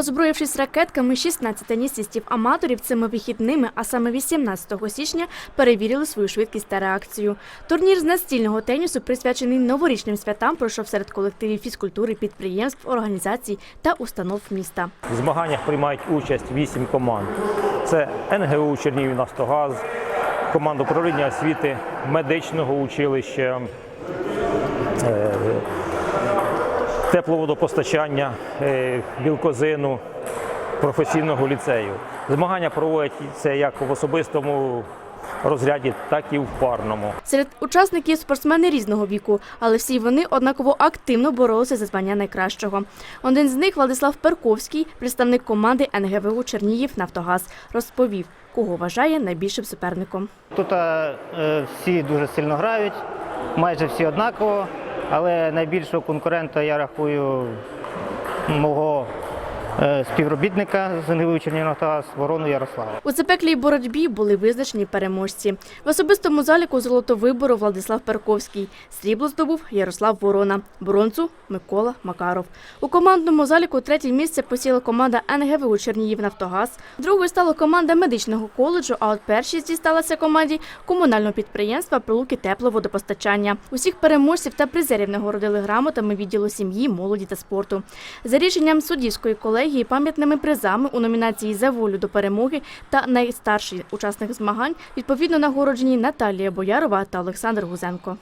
Озброївшись ракетками, 16 тенісистів-аматорів цими вихідними, а саме 18 січня, перевірили свою швидкість та реакцію. Турнір з настільного тенісу, присвячений новорічним святам, пройшов серед колективів фізкультури, підприємств, організацій та установ міста. В змаганнях приймають участь вісім команд. Це НГУ Чернігів Нафтогаз, команда управління освіти, медичного училища, е, тепловодопостачання, е, білкозину, професійного ліцею. Змагання проводяться як в особистому розряді, так і в парному. Серед учасників спортсмени різного віку, але всі вони однаково активно боролися за звання найкращого. Один з них Владислав Перковський, представник команди НГВУ Чернігів Нафтогаз, розповів, кого вважає найбільшим суперником. Тут е, всі дуже сильно грають, майже всі однаково, але найбільшого конкурента я рахую мого співробітника з НГУ Ворону Ярослава. У запеклій боротьбі були визначені переможці. В особистому заліку золото вибору Владислав Перковський. Срібло здобув Ярослав Ворона. Бронзу Микола Макаров. У командному заліку третє місце посіла команда НГВУ Чернігів Нафтогаз. Другою стала команда медичного коледжу, а от першість дісталася команді комунального підприємства Прилуки тепловодопостачання. Усіх переможців та призерів нагородили грамотами відділу сім'ї, молоді та спорту. За рішенням суддівської колегії пам'ятними призами у номінації за волю до перемоги та найстарший учасник змагань відповідно нагороджені Наталія Боярова та Олександр Гузенко.